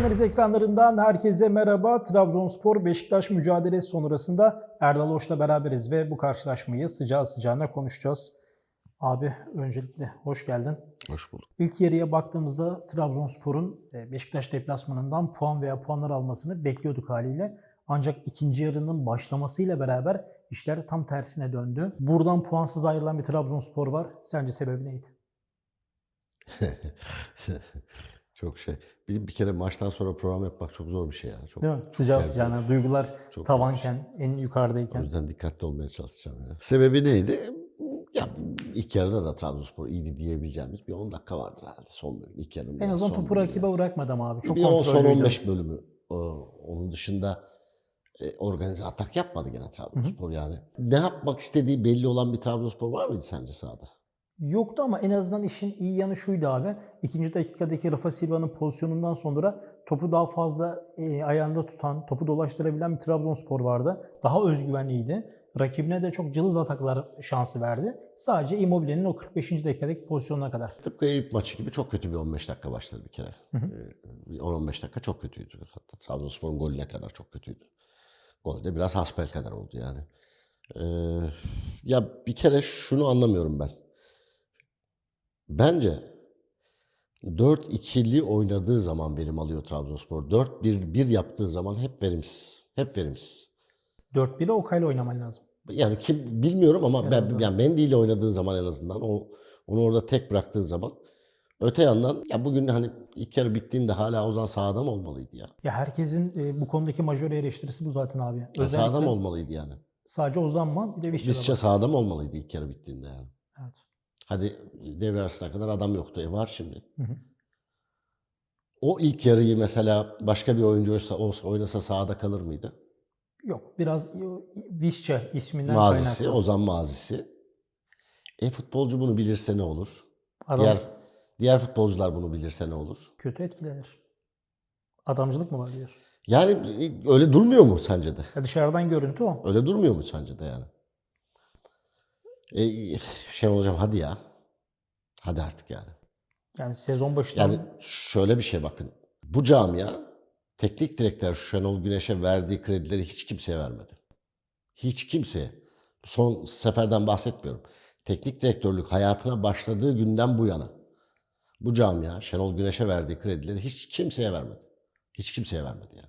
Analiz ekranlarından herkese merhaba. Trabzonspor Beşiktaş mücadelesi sonrasında Erdal Hoş'la beraberiz ve bu karşılaşmayı sıcağı sıcağına konuşacağız. Abi öncelikle hoş geldin. Hoş bulduk. İlk yarıya baktığımızda Trabzonspor'un e, Beşiktaş deplasmanından puan veya puanlar almasını bekliyorduk haliyle. Ancak ikinci yarının başlamasıyla beraber işler tam tersine döndü. Buradan puansız ayrılan bir Trabzonspor var. Sence sebebi neydi? çok şey. Bir, bir kere maçtan sonra program yapmak çok zor bir şey ya. Çok, Değil mi? Sıcağı sıcağına duygular çok tavanken, en şey. O yukarıdayken. yüzden dikkatli olmaya çalışacağım ya. Sebebi neydi? Ya ilk yarıda da Trabzonspor iyiydi diyebileceğimiz bir 10 dakika vardır herhalde son bölüm. İlk yarının En azından topu rakibe yani. bırakmadı ama abi. Çok bir o son kontrollüydü. 15 bölümü. o, onun dışında e, organize atak yapmadı gene Trabzonspor yani. Ne yapmak istediği belli olan bir Trabzonspor var mıydı sence sahada? Yoktu ama en azından işin iyi yanı şuydu abi. İkinci dakikadaki Rafa Silva'nın pozisyonundan sonra topu daha fazla e, ayağında tutan, topu dolaştırabilen bir Trabzonspor vardı. Daha özgüvenliydi. Rakibine de çok cılız ataklar şansı verdi. Sadece Immobile'nin o 45. dakikadaki pozisyonuna kadar. Tıpkı Eyüp maçı gibi çok kötü bir 15 dakika başladı bir kere. Hı hı. Ee, 10-15 dakika çok kötüydü. Hatta Trabzonspor'un golüne kadar çok kötüydü. Gol de biraz hasbel kadar oldu yani. Ee, ya bir kere şunu anlamıyorum ben. Bence 4-2'li oynadığı zaman verim alıyor Trabzonspor. 4-1-1 yaptığı zaman hep verimsiz. Hep verimsiz. 4-1'e Okay'la oynaman lazım. Yani kim bilmiyorum ama En ben azından. yani Mendy ile oynadığın zaman en azından o onu orada tek bıraktığın zaman öte yandan ya bugün hani ilk yarı bittiğinde hala Ozan sahada mı olmalıydı ya? Ya herkesin e, bu konudaki majör eleştirisi bu zaten abi. Ya Özellikle sahada mı olmalıydı yani? sadece Ozan mı bir de Vişça'da Visca var. sahada mı olmalıydı ilk yarı bittiğinde yani? Evet. Hadi devre arasına kadar adam yoktu. E var şimdi. Hı hı. O ilk yarıyı mesela başka bir oyuncu olsa, olsa oynasa sahada kalır mıydı? Yok biraz Vişça isminden Mazisi, kaynaklı. Ozan mazisi. E futbolcu bunu bilirse ne olur? Adam Diğer diğer futbolcular bunu bilirse ne olur? kötü etkilenir. Adamcılık mı var diyorsun? Yani e, öyle durmuyor mu sence de? Ya dışarıdan görüntü o. Öyle durmuyor mu sence de yani? E, şey hocam hadi ya. Hadi artık yani. Yani sezon başından Yani şöyle bir şey bakın. Bu camia teknik direktör Şenol Güneş'e verdiği kredileri hiç kimseye vermedi. Hiç kimseye. Son seferden bahsetmiyorum. Teknik direktörlük hayatına başladığı günden bu yana. Bu camia Şenol Güneş'e verdiği kredileri hiç kimseye vermedi. Hiç kimseye vermedi yani.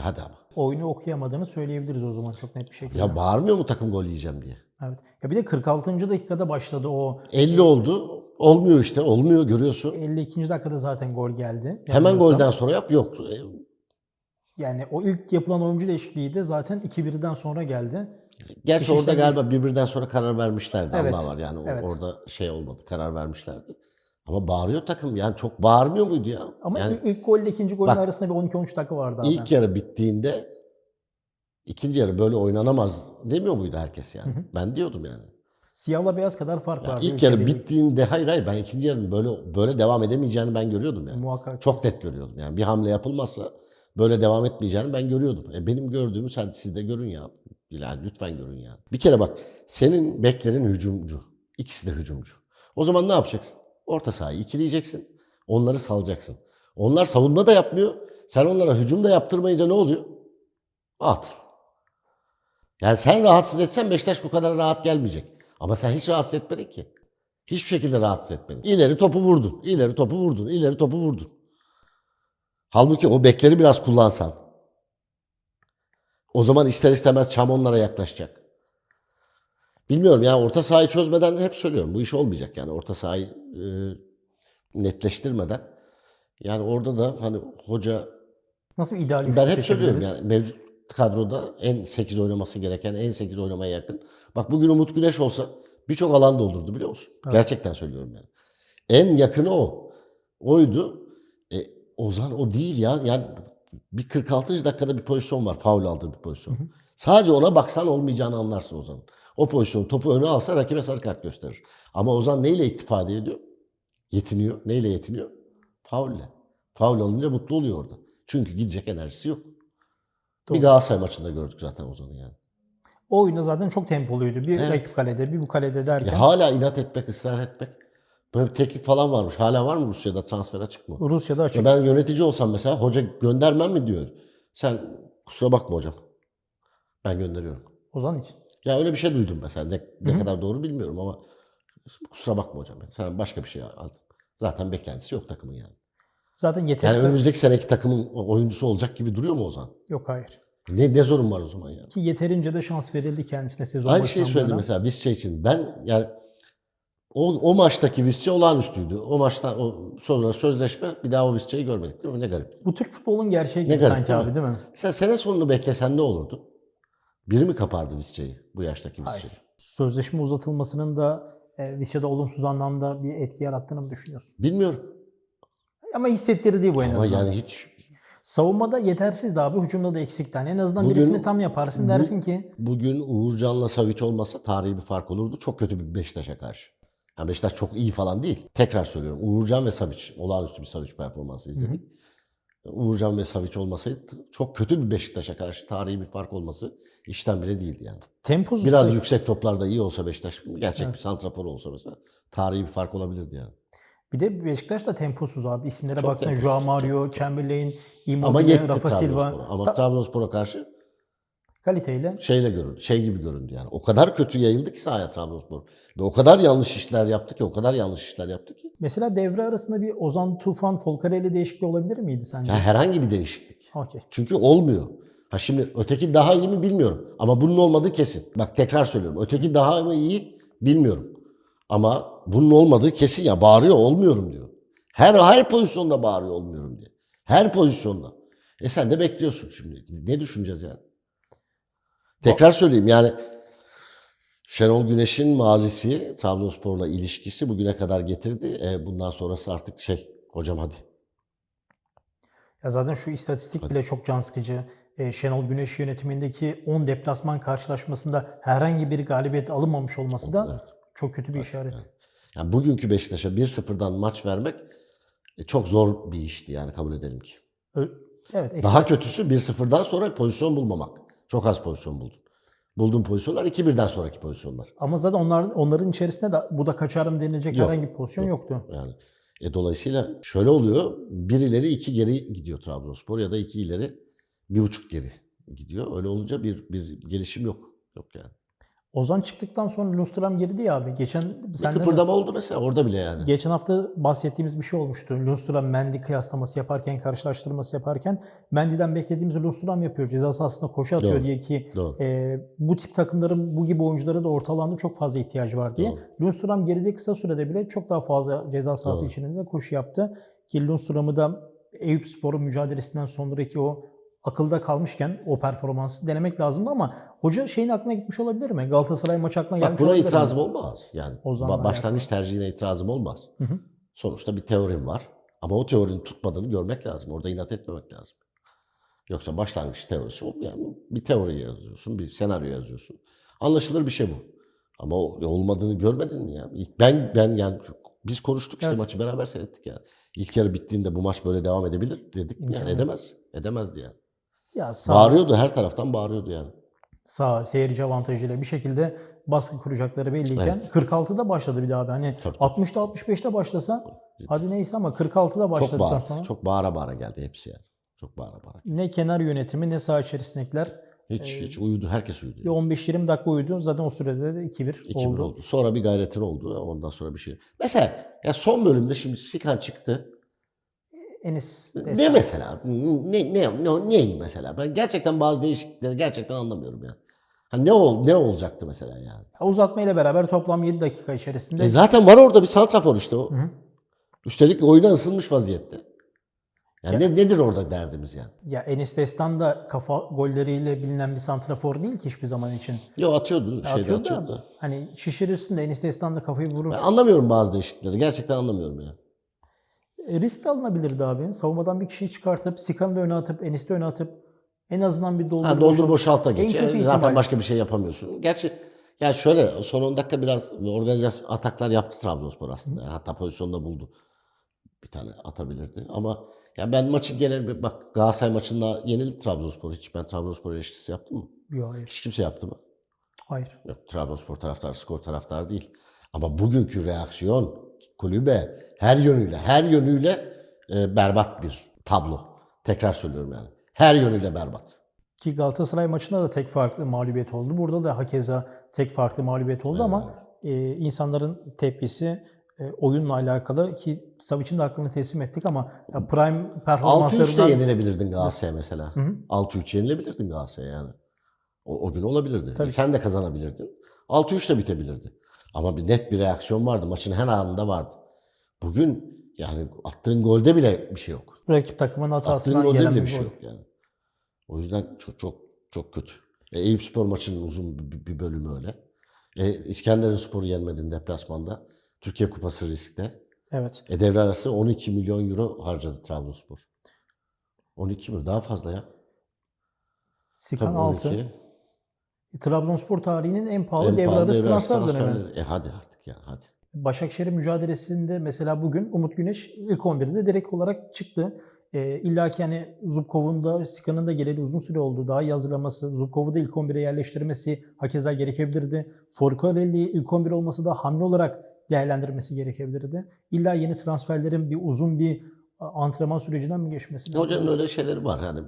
E hadi ama. oyunu okuyamadığını söyleyebiliriz o zaman çok net bir şekilde. Ya bağırmıyor mu takım gol yiyeceğim diye? evet. Ya bir de 46. dakikada başladı o 50 oldu. Olmuyor işte. Olmuyor görüyorsun. 52. dakikada zaten gol geldi. Hemen golden sonra yap. Yok. E, Yani o ilk yapılan oyuncu değişikliği de zaten 2-1'den sonra geldi. Gerçi İş orada galiba birbirinden sonra karar vermişlerdi. Evet, Allah var yani evet. orada şey olmadı. Karar vermişlerdi. Ama bağırıyor takım. Yani çok bağırmıyor muydu ya? Ama yani ilk, ilk golle ikinci golün Bak, arasında bir 12-13 dakika vardı. ilk zaten. yarı bittiğinde ikinci yarı böyle oynanamaz demiyor muydu herkes yani? Ben diyordum yani. Siyahla beyaz kadar fark Ya vardı. ilk yarı bittiğinde hayır hayır ben ikinci yarının böyle böyle devam edemeyeceğini ben görüyordum yani. Muhakkak. Çok net görüyordum. Yani bir hamle yapılmazsa böyle devam etmeyeceğini ben görüyordum. E benim gördüğümü sen siz de görün ya. Yani lütfen görün ya. Bir kere bak senin beklerin hücumcu. İkisi de hücumcu. O zaman ne yapacaksın? Orta sahayı ikileyeceksin. Onları salacaksın. Onlar savunma da yapmıyor. Sen onlara hücum da yaptırmayınca ne oluyor? At. Yani sen rahatsız etsen Beşiktaş bu kadar rahat gelmeyecek. Ama sen hiç rahatsız etmedin ki. Hiçbir şekilde rahatsız etmedin. İleri topu vurdun. İleri topu vurdun. İleri topu vurdun. Halbuki o bekleri biraz kullansan. O zaman ister istemez çam onlara yaklaşacak. Bilmiyorum yani orta sahayı çözmeden hep söylüyorum. Bu iş olmayacak yani orta sahayı e, netleştirmeden. Yani orada da hani hoca Nasıl bir ben hep söylüyorum yani mevcut kadroda en 8 oynaması gereken, en 8 oynamaya yakın. Bak bugün Umut Güneş olsa birçok alan doldurdu biliyor musun? Evet. Gerçekten söylüyorum yani. En yakını o. Oydu. E, Ozan o değil ya. Yani bir 46. dakikada bir pozisyon var. Faul aldığı bir pozisyon. Sadece ona baksan olmayacağını anlarsın Ozan'ın. O pozisyonu topu öne alsa rakibe sarı kart gösterir. Ama Ozan neyle iktifade ediyor? Yetiniyor. Neyle yetiniyor? Faulle. Faul alınca mutlu oluyor orada. Çünkü gidecek enerjisi yok. Doğru. Bir Galatasaray maçında gördük zaten Ozan'ı yani. O oyunda zaten çok tempoluydu. Bir Evet. rakip kalede, bir bu kalede derken. Ya hala inat etmek, ısrar etmek. Böyle bir teklif falan varmış. Hala var mı Rusya'da transfer açık mı? Rusya'da açık. Ya ben yönetici olsam mesela hoca göndermem mi diyor. Sen kusura bakma hocam. Ben gönderiyorum. Ozan için. Ya öyle bir şey duydum mesela. Ne, ne Hı hı. kadar doğru bilmiyorum ama kusura bakma hocam. Sen başka bir şey aldın. Zaten beklentisi yok takımın yani. Zaten yeterli. Yani önümüzdeki seneki takımın oyuncusu olacak gibi duruyor mu Ozan? Yok hayır. Ne, ne zorun var o zaman yani? Ki yeterince de şans verildi kendisine sezon Aynı şeyi söyledim mesela Visca için. Ben yani o, o maçtaki Visca olağanüstüydü. O maçtan o sonra sözleşme bir daha o Visca'yı görmedik değil mi? Ne garip. Bu Türk futbolunun gerçeği Ne gibi garip, sanki değil abi değil mi? Sen sene sonunu beklesen ne olurdu? Biri mi kapardı Visca'yı? Bu yaştaki Hayır. Visca'yı. Sözleşme uzatılmasının da e, Vişya'da olumsuz anlamda bir etki yarattığını mı düşünüyorsun? Bilmiyorum. Ama hissettirdi bu en Ama azından. yani hiç Savunmada yetersizdi abi, hücumda da eksikti. Hani en azından Bugün- birisini tam yaparsın dersin ki bugün Uğurcan'la Savic olmasa tarihi bir fark olurdu. Çok kötü bir Beşiktaş'a karşı. Yani Beşiktaş çok iyi falan değil. Tekrar söylüyorum. Uğurcan ve Savic. Olağanüstü bir Savic performansı izledik. Uğurcan ve Savic olmasaydı çok kötü bir Beşiktaş'a karşı tarihi bir fark olması işten bile değildi yani. temposuz Biraz da- yüksek toplarda iyi olsa Beşiktaş, gerçek Evet. bir santrafor olsa mesela tarihi bir fark olabilirdi yani. Bir de Beşiktaş da temposuz abi. İsimlere baktığında Joao Mario, Chamberlain, Ama Immobile, Rafa. Silva. Ama Ta- Trabzonspor'a karşı kaliteyle şeyle göründü, şey gibi göründü yani. O kadar kötü yayıldı ki sahaya Trabzonspor. Ve o kadar yanlış işler yaptı ki, o kadar yanlış işler yaptı ki. Mesela devre arasında bir Ozan Tufan, Folcarelli değişikliği olabilir miydi sence? Ya herhangi bir değişiklik. Okey. Çünkü olmuyor. Ha şimdi öteki daha iyi mi bilmiyorum. Ama bunun olmadığı kesin. Bak tekrar söylüyorum. Öteki daha mı iyi bilmiyorum. Ama bunun olmadığı kesin ya. Bağırıyor olmuyorum diyor. Her her pozisyonda bağırıyor olmuyorum diye. Her pozisyonda. E sen de bekliyorsun şimdi. Ne düşüneceğiz yani? Tekrar söyleyeyim yani Şenol Güneş'in mazisi, Trabzonspor'la ilişkisi bugüne kadar getirdi. E bundan sonrası artık şey, hocam hadi. Ya zaten şu istatistik bile çok can sıkıcı. Ee, Şenol Güneş yönetimindeki 10 deplasman karşılaşmasında herhangi bir galibiyet alınmamış olması da Evet. çok kötü bir işaret. Yani bugünkü Beşiktaş'a 1-0'dan maç vermek e, çok zor bir işti yani kabul edelim ki. Evet, Daha kötüsü 1-0'dan sonra pozisyon bulmamak. Çok az pozisyon buldun. Bulduğun pozisyonlar 2-1'den sonraki pozisyonlar. ama zaten onlar, onların içerisinde de bu da kaçarım denilecek Yok, herhangi bir pozisyon yok. yoktu. Yani e, dolayısıyla şöyle oluyor. Bir ileri iki geri gidiyor Trabzonspor ya da iki ileri bir buçuk geri gidiyor. Öyle olunca bir, bir gelişim yok. Yok yani. Ozan çıktıktan sonra Lundstram girdi ya abi. Geçen Bir senden de- kıpırdama oldu mesela orada bile yani. Geçen hafta bahsettiğimiz bir şey olmuştu. Lundstram Mendy kıyaslaması yaparken, karşılaştırması yaparken Mendy'den beklediğimiz Lundstram yapıyor. Ceza sahasında koşu atıyor Doğru. diye ki Doğru. e, bu tip takımların bu gibi oyunculara da orta alanda çok fazla ihtiyacı var diye. Lundstram geride kısa sürede bile çok daha fazla ceza sahası Doğru. içinde de koşu yaptı. Ki Lundstram'ı da Eyüp Spor'un mücadelesinden sonraki o akılda kalmışken o performansı denemek lazımdı ama hoca şeyin aklına gitmiş olabilir mi? Galatasaray maçı aklına gelmiş Bak buna olabilir mi? itirazım olmaz. Yani ba- başlangıç tercihine itirazım olmaz. Hı hı. Sonuçta bir teorim var. Ama o teorinin tutmadığını görmek lazım. Orada inat etmemek lazım. Yoksa başlangıç teorisi o. Yani bir teori yazıyorsun, bir senaryo yazıyorsun. Anlaşılır bir şey bu. Ama olmadığını görmedin mi ya? Ben ben yani biz konuştuk işte Evet. maçı beraber seyrettik yani. İlk yarı bittiğinde bu maç böyle devam edebilir dedik Yani edemez. Edemezdi yani. Ya sağ, Bağırıyordu her taraftan bağırıyordu yani. sağ seyirci avantajıyla bir şekilde baskı kuracakları belliyken Evet. 46'da başladı bir daha abi. Hani Tabii, tabii. 60'ta 65'te başlasa hadi neyse ama 46'da Çok başladıktan bağır, sonra çok bağıra bağıra geldi hepsi yani. Çok bağıra bağıra. ne kenar yönetimi ne saha içerisindekiler Hiç Ee, hiç uyudu. Herkes uyudu. yani. 15-20 dakika uyudu. Zaten o sürede de 2-1 2 oldu. oldu. Sonra bir gayretin oldu. Ondan sonra bir şey. Mesela ya son bölümde şimdi Sikan çıktı. Enis Ne mesela? Ne ne ne ne mesela? Ben gerçekten bazı değişiklikleri gerçekten anlamıyorum ya. Ha ne ol ne olacaktı mesela yani? Uzatma ile beraber toplam 7 dakika içerisinde E zaten var orada bir santrafor işte o. Hı hı. Üstelik oyuna ısınmış vaziyette. Yani Ya- ne, nedir orada derdimiz yani? ya Enis Destan da kafa golleriyle bilinen bir santrafor değil ki hiçbir zaman için. Yo atıyordu, şeyde Atıyor atıyordu. da da. hani şişirirsin de Enis Destan da kafayı vurur. Ben anlamıyorum bazı değişiklikleri. Gerçekten anlamıyorum ya. E, risk alınabilirdi abi. Savunmadan bir kişiyi çıkartıp Sikan'ı öne atıp Enis'i öne atıp en azından bir doldur. Ha, doldur boşalt- da En geç. kötü Yani ihtimal. zaten başka bir şey yapamıyorsun. Gerçi ya şöyle son 10 dakika biraz organizasyon ataklar yaptı Trabzonspor aslında. Yani hatta pozisyonda buldu. Bir tane atabilirdi ama ya ben maçın genel bak Galatasaray maçında yenildi Trabzonspor. Hiç ben Trabzonspor eleştirisi yaptım mı? Yok hayır. Hiç kimse yaptı mı? Hayır. Yok Trabzonspor taraftarı skor taraftarı değil. Ama bugünkü reaksiyon kulübe her yönüyle, her yönüyle e, berbat bir tablo. Tekrar söylüyorum yani. Her yönüyle berbat. Ki Galatasaray maçında da tek farklı mağlubiyet oldu. Burada da hakeza tek farklı mağlubiyet oldu ama e, insanların tepkisi e, oyunla alakalı ki Savic'in de hakkını teslim ettik ama ya prime 6-3 de performanslarından yenilebilirdin Galatasaray'a mesela. Hı hı. 6-3 yenilebilirdin Galatasaray'a yani. O, o gün olabilirdi. Tabii. Sen de kazanabilirdin. 6-3 de bitebilirdi. Ama bir net bir reaksiyon vardı. Maçın her anında vardı. Bugün yani attığın golde bile bir şey yok. rakip takımın Attığın hatasından golde gelen bile bir bir şey gol. yok yani. O yüzden çok çok çok kötü. E, Eyüp Spor maçının uzun bir, bir bölümü öyle. E, İskenderun Spor'u yenmedin deplasmanda. Türkiye Kupası riskte. Evet. E, devre arası 12 milyon euro harcadı Trabzonspor. 12 mi? Daha fazla ya. Sikan Tabii 6. 12. Trabzonspor tarihinin en pahalı En devre arası transfer dönemi. E hadi artık yani hadi. Başakşehir mücadelesinde mesela bugün Umut Güneş ilk 11'de direkt olarak çıktı. E, İlla ki hani Zubkov'un da Sikan'ın da geleli uzun süre oldu. Daha iyi hazırlaması, Zubkov'u da ilk 11'e yerleştirmesi hakeza gerekebilirdi. Forcarelli ilk 11 olması da hamle olarak değerlendirmesi gerekebilirdi. İlla yeni transferlerin bir uzun bir antrenman sürecinden mi geçmesi lazım? Hocanın öyle şeyleri var yani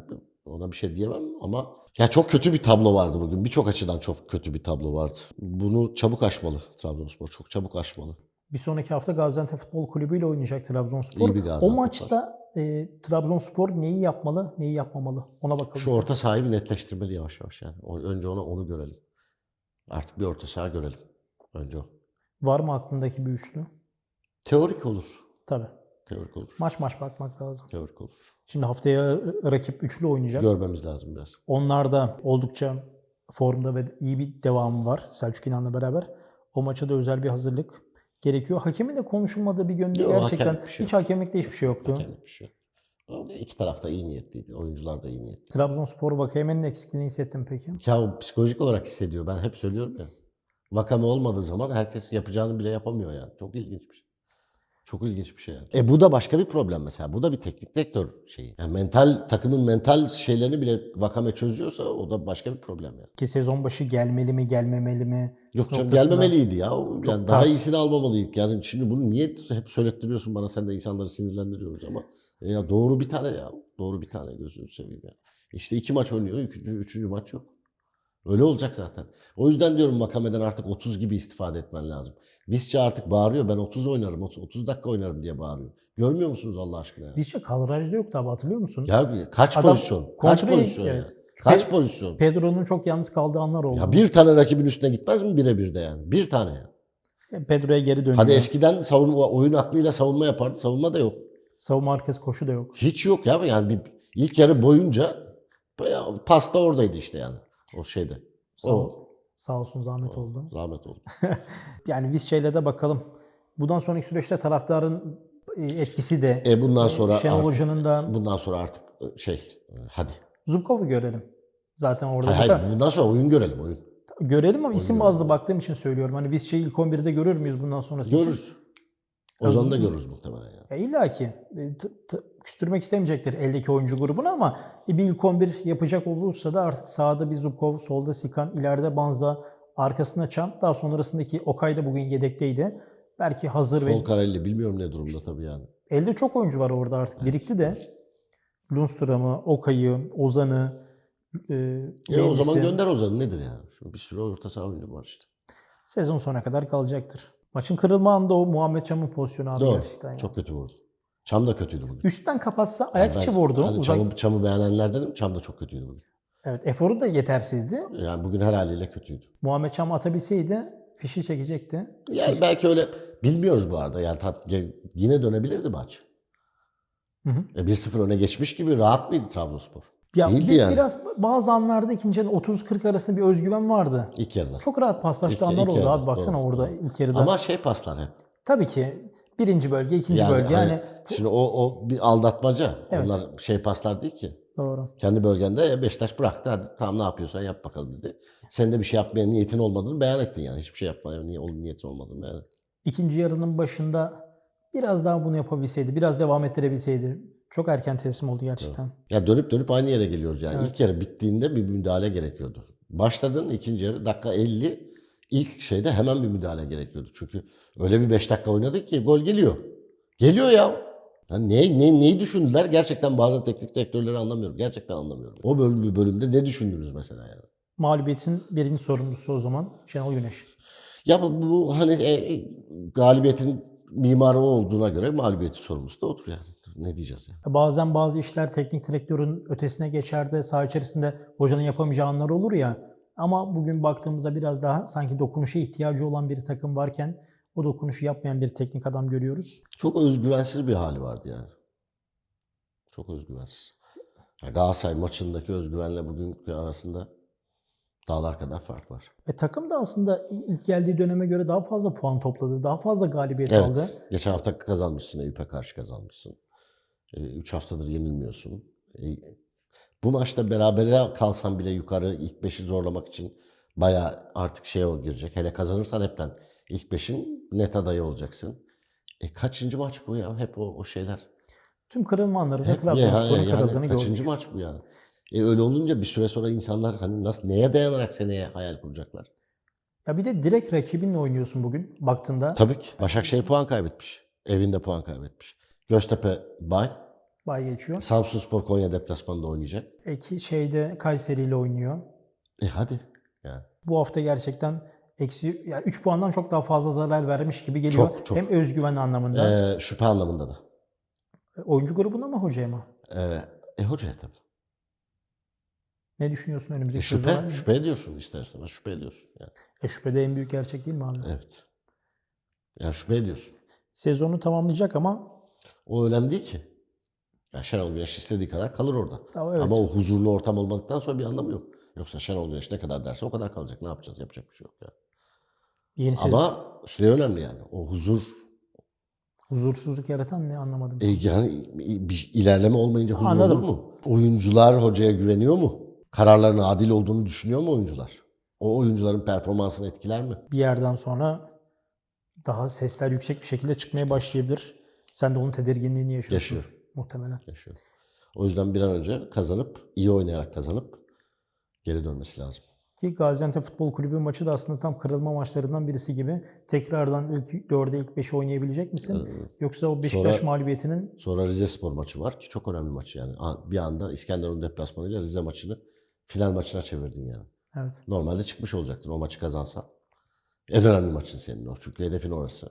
ona bir şey diyemem ama ya çok kötü bir tablo vardı bugün. Birçok açıdan çok kötü bir tablo vardı. Bunu çabuk aşmalı Trabzonspor. Çok çabuk aşmalı. Bir sonraki hafta Gaziantep Futbol Kulübü ile oynayacak Trabzonspor. İyi bir o Gaziantep maçta e, Trabzonspor neyi yapmalı, neyi yapmamalı ona bakalım. Şu orta sahayı netleştirmeli yavaş yavaş yani. O- Önce ona onu görelim. Artık bir orta saha görelim. Önce o. Var mı aklındaki bir üçlü? Teorik olur. Tabii. Teorik olur. Maç maç bakmak lazım. Teorik olur. Şimdi haftaya rakip üçlü oynayacak. Görmemiz lazım biraz. Onlar da oldukça formda ve iyi bir devamı var Selçuk İnan'la beraber. O maça da özel bir hazırlık gerekiyor. Hakemin de konuşulmadığı bir değil. Yok, gerçekten hakemlik şey hiç hakemlikte hiçbir şey yoktu. Hakemlik bir şey. yok. Ama İki taraf da iyi niyetliydi. Oyuncular da iyi niyetli. Trabzonspor Vakayemen'in eksikliğini hissettim peki. Ya o psikolojik olarak hissediyor. Ben hep söylüyorum ya. Vakame olmadığı zaman herkes yapacağını bile yapamıyor yani. Çok ilginç bir şey. Çok ilginç bir şey yani. E bu da başka bir problem mesela. Bu da bir teknik direktör şeyi. Yani mental takımın mental şeylerini bile Vakame çözüyorsa o da başka bir problem yani. Ki sezon başı gelmeli mi gelmemeli mi? Yok canım gelmemeliydi ya. Yani Çok daha ters. iyisini almamalıydık. Yani şimdi bunu niye hep söylettiriyorsun bana sen de insanları sinirlendiriyoruz ama e ya doğru bir tane ya. Doğru bir tane gözünü seveyim ya. İşte iki maç oynuyor. Üçüncü, üçüncü maç yok. Öyle olacak zaten. O yüzden diyorum Vakame'den artık 30 gibi istifade etmen lazım. Visca artık bağırıyor. Ben 30 oynarım, 30 30 dakika oynarım diye bağırıyor. Görmüyor musunuz Allah aşkına ya? Bizce kadrajda yoktu abi hatırlıyor musun? Ya kaç Adam pozisyon? Kaç pozisyon evet. ya? Kaç Pe- pozisyon? Pedro'nun çok yalnız kaldığı anlar oldu. Ya bir tane rakibin üstüne gitmez mi birebir de yani? Bir tane ya. Pedro'ya geri dönüyor. Hadi eskiden savunma, oyun aklıyla savunma yapardı. Savunma da yok. Savunma arkası koşu da yok. Hiç yok ya. Yani bir, ilk yarı boyunca pasta oradaydı işte yani. O şeyde. Sağ, O. sağ olsun zahmet oldu. Zahmet oldu. Yani Visca'yla de bakalım. Bundan sonraki süreçte taraftarın e, etkisi de E bundan sonra Şenol artık, Hoca'nın da bundan sonra artık şey hadi. Zubkov'u görelim. Zaten orada Hayır, hayır, bundan sonra oyun görelim oyun. görelim ama isim görelim. bazlı baktığım için söylüyorum. Hani Visca'yı ilk 11'de görür müyüz bundan sonrası için? Görürüz. O zaman da görürüz muhtemelen yani. Ya illa ki e, küstürmek istemeyecektir eldeki oyuncu grubunu ama e, bir ilk 11 yapacak olursa da artık sağda bir Zubkov, solda Sikan, ileride Banza, arkasında Çam. Daha sonrasındaki Okay da bugün yedekteydi. Belki hazır ve Sol Karelli bilmiyorum ne durumda tabii yani. elde çok oyuncu var orada artık. Birikti de. Lundström'ü, Okay'ı, Ozan'ı, e, E o zaman gönder Ozan'ı nedir yani? Şimdi bir sürü orta saha oyuncu var işte. sezon sonuna kadar kalacaktır. Maçın kırılma anında o Muhammed Çam'ın pozisyonu abi Doğru. gerçekten. yani. Çok kötü vurdu. Çam da kötüydü bugün. Üstten kapatsa ayak Ben- içi vurdu. Hani Uzak- çamı, çamı beğenenlerdenim. Çam da çok kötüydü bugün. Evet, eforu da yetersizdi. Yani bugün her haliyle kötüydü. Muhammed Çam atabilseydi fişi çekecekti. Yani belki öyle bilmiyoruz bu arada. Yani tat, yine dönebilirdi maç. Hı hı. E 1-0 öne geçmiş gibi rahat mıydı Trabzonspor? Ya Değildi bir- yani. biraz bazı anlarda ikinci yarı 30-40 arasında bir özgüven vardı. İlk yarıda. Çok rahat paslaştığı İlk- anlar ilk oldu yarıda, abi baksana doğru, orada ilk yarıda. Ama şey paslar hep. Tabii ki birinci bölge, ikinci Yani bölge hani yani şimdi o, o bir aldatmaca. Evet. Onlar şey paslar değil ki. doğru. Kendi bölgende e, Beşiktaş bıraktı. Hadi tamam ne yapıyorsan yap bakalım dedi. Sen de bir şey yapmaya niyetin olmadığını beyan ettin yani. Hiçbir şey yapmaya niye, niyetin olmadığını beyan ettin. İkinci yarının başında biraz daha bunu yapabilseydi, biraz devam ettirebilseydi. Çok erken teslim oldu gerçekten. Ya dönüp dönüp aynı yere geliyoruz yani. Evet. İlk yarı bittiğinde bir müdahale gerekiyordu. Başladın ikinci yarı dakika 50 ilk şeyde hemen bir müdahale gerekiyordu. Çünkü öyle bir 5 dakika oynadık ki gol geliyor. Geliyor ya. Yani ne, ne, neyi düşündüler? Gerçekten bazen teknik direktörleri anlamıyorum. Gerçekten anlamıyorum. O bölüm bir bölümde ne düşündünüz mesela yani? Mağlubiyetin birinci sorumlusu o zaman Şenol Güneş. Ya bu, bu hani e, e, galibiyetin mimarı olduğuna göre mağlubiyeti sorumlusu da odur yani. Ne diyeceğiz yani? Bazen bazı işler teknik direktörün ötesine geçer de saha içerisinde hocanın yapamayacağı anlar olur ya. Ama bugün baktığımızda biraz daha sanki dokunuşa ihtiyacı olan bir takım varken o dokunuşu yapmayan bir teknik adam görüyoruz. Çok özgüvensiz bir hali vardı yani. Çok özgüvensiz. Ya Galatasaray maçındaki özgüvenle bugünkü arasında dağlar kadar fark var. Ve takım da aslında ilk geldiği döneme göre daha fazla puan topladı. Daha fazla galibiyet Evet. aldı. Geçen hafta kazanmışsın. Eyüp'e karşı kazanmışsın. 3 haftadır yenilmiyorsun. E, Bu maçta berabere kalsan bile yukarı ilk beşi zorlamak için bayağı artık şey o girecek. Hele kazanırsan hepten ilk beşin net adayı olacaksın. E kaçıncı maç bu ya? Hep o, o şeyler. Tüm kırılma anlarında Hep ya, Trabzonspor'un kırıldığını kaçıncı gördük. maç bu yani? E öyle olunca bir süre sonra insanlar hani nasıl neye dayanarak seneye hayal kuracaklar? Ya bir de direkt rakibinle oynuyorsun bugün baktığında. Tabii ki. Başakşehir puan kaybetmiş. Evinde puan kaybetmiş. Göztepe bay. Bay geçiyor. Samsunspor Konya deplasmanında oynayacak. Eki şeyde Kayseri ile oynuyor. E hadi. Yani. Bu hafta gerçekten eksi yani 3 puandan çok daha fazla zarar vermiş gibi geliyor. Çok, çok. Hem özgüven anlamında. E, şüphe anlamında da. Oyuncu grubunda mı hocaya mı? E, e hocaya tabii. Ne düşünüyorsun önümüzdeki E, sezon? şüphe, şüphe ediyorsun ister istemez. Şüphe ediyorsun. Yani. E, şüphede en büyük gerçek değil mi abi? Evet. Yani şüphe ediyorsun. Sezonu tamamlayacak ama O önemli değil ki. Ya Şenol Güneş istediği kadar kalır orada. Ya evet. Ama o huzurlu ortam olmadıktan sonra bir anlamı yok. Yoksa Şenol Güneş ne kadar derse o kadar kalacak. Ne yapacağız? Yapacak bir şey yok ya. yeni sezon Ama şey önemli yani. O huzur huzursuzluk yaratan ne anlamadım. E yani bir ilerleme olmayınca huzur Anladım. olur mu? Oyuncular hocaya güveniyor mu? Kararların adil olduğunu düşünüyor mu oyuncular? O oyuncuların performansını etkiler mi? bir yerden sonra daha sesler yüksek bir şekilde çıkmaya başlayabilir. Sen de onun tedirginliğini yaşıyorsun. Yaşıyor. Muhtemelen. Yaşıyor. O yüzden bir an önce kazanıp, iyi oynayarak kazanıp geri dönmesi lazım. Ki Gaziantep Futbol Kulübü maçı da aslında tam kırılma maçlarından birisi gibi. Tekrardan ilk 4'e ilk 5'e oynayabilecek misin? Yoksa o Beşiktaş Sonra- mağlubiyetinin Sonra Rize Spor maçı var ki çok önemli maç yani. Bir anda İskenderun deplasmanıyla Rize maçını final maçına çevirdin yani. evet Normalde çıkmış olacaktın o maçı kazansan. En önemli maçın senin o. Çünkü hedefin orası.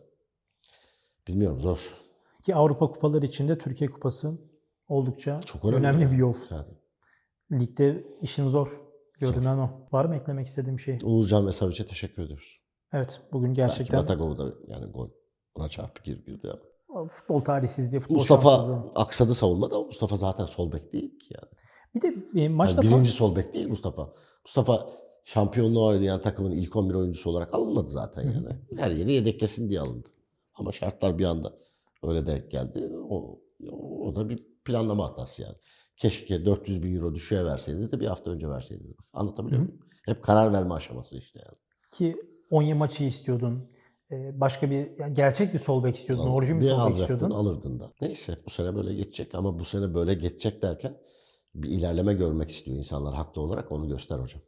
Bilmiyorum zor. Ki Avrupa kupaları içinde Türkiye Kupası oldukça Çok önemli. önemli, yani. bir yol. Yani. Ligde işin zor. Görünen o. Var mı eklemek istediğim şey? Uğurcan ve Savic'e teşekkür ediyoruz. Evet bugün Gerçekten. Belki Batagov da yani gol ona çarpı gir girdi ama. futbol tarihsizliği, futbol Mustafa şanssızlığı. aksadı savunmada ama Mustafa zaten sol bek değil ki yani. Bir de e, Yani maçta fa- birinci sol bek değil Mustafa. Mustafa şampiyonluğu oynayan takımın ilk 11 oyuncusu olarak alınmadı zaten yani. Her yeri yedeklesin diye alındı. Ama şartlar bir anda öyle denk geldi. O, o da bir planlama hatası yani. Keşke 400 bin euro düşüğe verseydiniz de bir hafta önce verseydiniz. Anlatabiliyor muyum? Hep karar verme aşaması işte yani. ki Onya maçı istiyordun. E, Başka bir yani gerçek bir sol bek istiyordun. Orijin bir Bir sol bek istiyordun. alırdın da. Neyse bu sene böyle geçecek ama bu sene böyle geçecek derken bir ilerleme görmek istiyor insanlar haklı olarak onu göster hocam.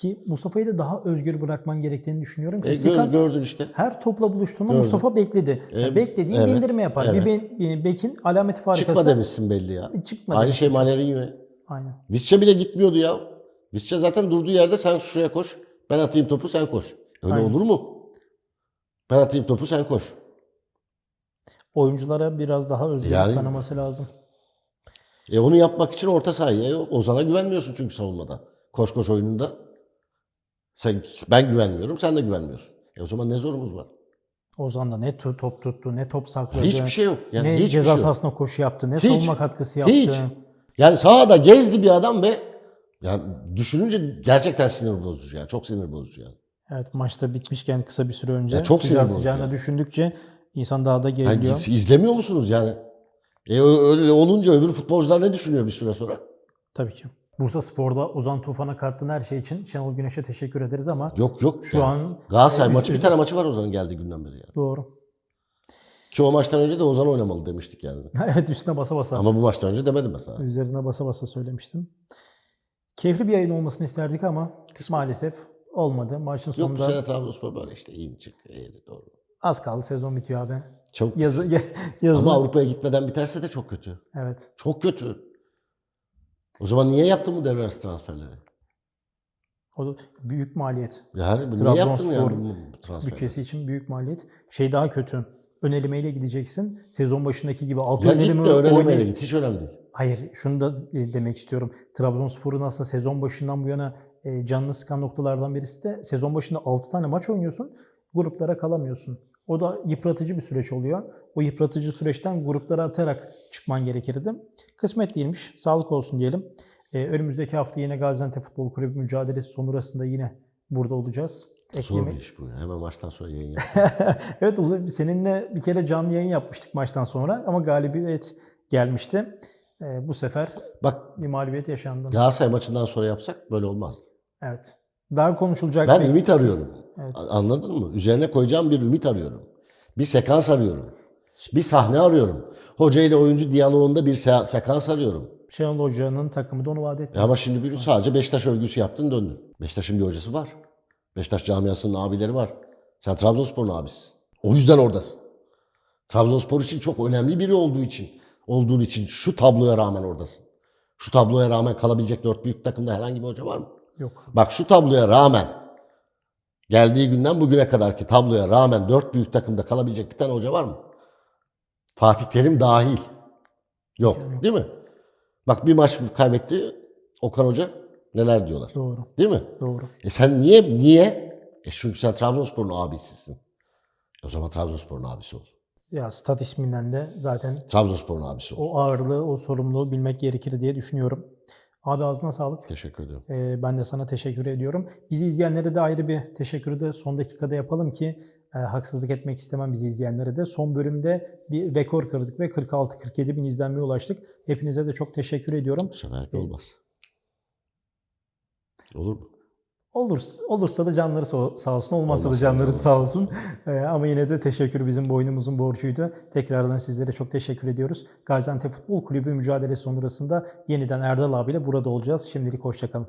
Ki Mustafa'yı da daha özgür bırakman gerektiğini düşünüyorum. Ki E, Sikan gördün işte. her topla buluştuğunda Gördüm. Mustafa bekledi. E, Yani beklediğin evet, bindirme yapar. Bir evet. be- bir bekin alameti farikası. Çıkma demişsin belli ya. Çıkma Aynı demişsin. şey Malerinho'ya. Aynen. Visca bile gitmiyordu ya. Visca zaten durduğu yerde sen şuraya koş. Ben atayım topu sen koş. Öyle Aynen. olur mu? Ben atayım topu sen koş. Oyunculara biraz daha özgürlük Yani- tanıması lazım. E onu yapmak için orta sahaya. Ozan'a güvenmiyorsun çünkü savunmada. Koş koş oyununda. Sen, ben güvenmiyorum, sen de güvenmiyorsun. E o zaman ne zorumuz var? Ozan da ne tu- top tuttu, ne top sakladı. Hiçbir şey yok. Yani ne hiçbir ceza şey yok. sahasına koşu yaptı, ne Hiç. savunma katkısı yaptı. Hiç. Yani sahada gezdi bir adam ve yani düşününce gerçekten sinir bozucu yani. Çok sinir bozucu yani. Evet maçta bitmişken kısa bir süre önce Ya çok sıcağı sinir bozucu sıcağına yani. düşündükçe insan daha da Yani geriliyor. siz izlemiyor musunuz yani? E öyle olunca öbür futbolcular ne düşünüyor bir süre sonra? Tabii ki. Bursa Spor'da Ozan Tufan'a kattığın her şey için Şenol Güneş'e teşekkür ederiz ama Yok yok. şu yani. an Galatasaray e, maçı bir tane maçı var Ozan'ın geldiği günden beri yani. doğru. Ki o maçtan önce de Ozan oynamalı demiştik yani. evet üstüne basa basa. Ama bu maçtan önce demedim mesela. Üzerine basa basa söylemiştim. Keyifli bir yayın olmasını isterdik ama maalesef olmadı. Maçın Yok bu sonunda sene Trabzonspor böyle işte in çık eğri doğru. az kaldı. Sezon bitiyor abi. Çok Yazı, ya- yazın. Ama Avrupa'ya gitmeden biterse de çok kötü. Evet. Çok kötü. O zaman niye yaptın bu devre arası transferleri? O da büyük maliyet. Yani niye yaptın yani bu, bu transferleri? Bütçesi için büyük maliyet. Şey daha kötü. Önelemeyle gideceksin. Sezon başındaki gibi altı Ya git öneleme de öğrenemeyle oynay- git. Hiç önemli değil. Hayır, şunu da e, demek istiyorum. Trabzonspor'un aslında sezon başından bu yana e, canını sıkan noktalardan birisi de sezon başında 6 tane maç oynuyorsun, gruplara kalamıyorsun. O da yıpratıcı bir süreç oluyor. O yıpratıcı süreçten gruplara atarak çıkman gerekirdi. Kısmet değilmiş. Sağlık olsun diyelim. E, önümüzdeki hafta yine Gaziantep Futbol Kulübü mücadelesi sonrasında yine burada olacağız. Zor Ekleme- bir iş bu. Hemen maçtan sonra yayın evet uzun, seninle bir kere canlı yayın yapmıştık maçtan sonra ama galibiyet gelmişti. Ee, bu sefer Bak bir mağlubiyet yaşandı. Galatasaray maçından sonra yapsak böyle olmazdı. Evet. Daha konuşulacak Ben bir- ümit arıyorum. Evet. Anladın mı? Üzerine koyacağım bir ümit arıyorum. Bir sekans arıyorum. Bir sahne arıyorum. Hoca ile oyuncu diyaloğunda bir se- sekans arıyorum. Şenol Hoca'nın takımı da onu vaat etti. Ama şimdi bir sadece Beşiktaş övgüsü yaptın döndün. Beşiktaş'ın bir hocası var. Beşiktaş camiasının abileri var. Sen Trabzonspor'un abisisin. O yüzden oradasın. Trabzonspor için çok önemli biri olduğu için, olduğun için şu tabloya rağmen oradasın. Şu tabloya rağmen kalabilecek dört büyük takımda herhangi bir hoca var mı? Yok. Bak şu tabloya rağmen geldiği günden bugüne kadarki tabloya rağmen dört büyük takımda kalabilecek bir tane hoca var mı? Fatih Terim dahil. Yok, Yok. değil mi? Bak bir maç kaybetti Okan Hoca neler diyorlar. Doğru. Değil mi? Doğru. E sen niye niye? E çünkü sen Trabzonspor'un abisisin. O zaman Trabzonspor'un abisi ol. Ya stat isminden de zaten Trabzonspor'un abisi ol. o ağırlığı, o sorumluluğu bilmek gerekir diye düşünüyorum. Abi ağzına sağlık. Teşekkür ediyorum. Ee, ben de sana teşekkür ediyorum. Bizi izleyenlere de ayrı bir teşekkürü de son dakikada yapalım ki e, haksızlık etmek istemem bizi izleyenlere de. Son bölümde bir rekor kırdık ve 46-47 bin izlenmeye ulaştık. Hepinize de çok teşekkür ediyorum. Bu seferki olmaz. Olur mu? Olur, olursa da canları sağ olsun, olmazsa da canları sağ olsun. Ee, ama yine de teşekkür bizim boynumuzun borcuydu. Tekrardan sizlere çok teşekkür ediyoruz. Gaziantep Futbol Kulübü mücadelesi sonrasında yeniden Erdal abiyle burada olacağız. Şimdilik hoşçakalın.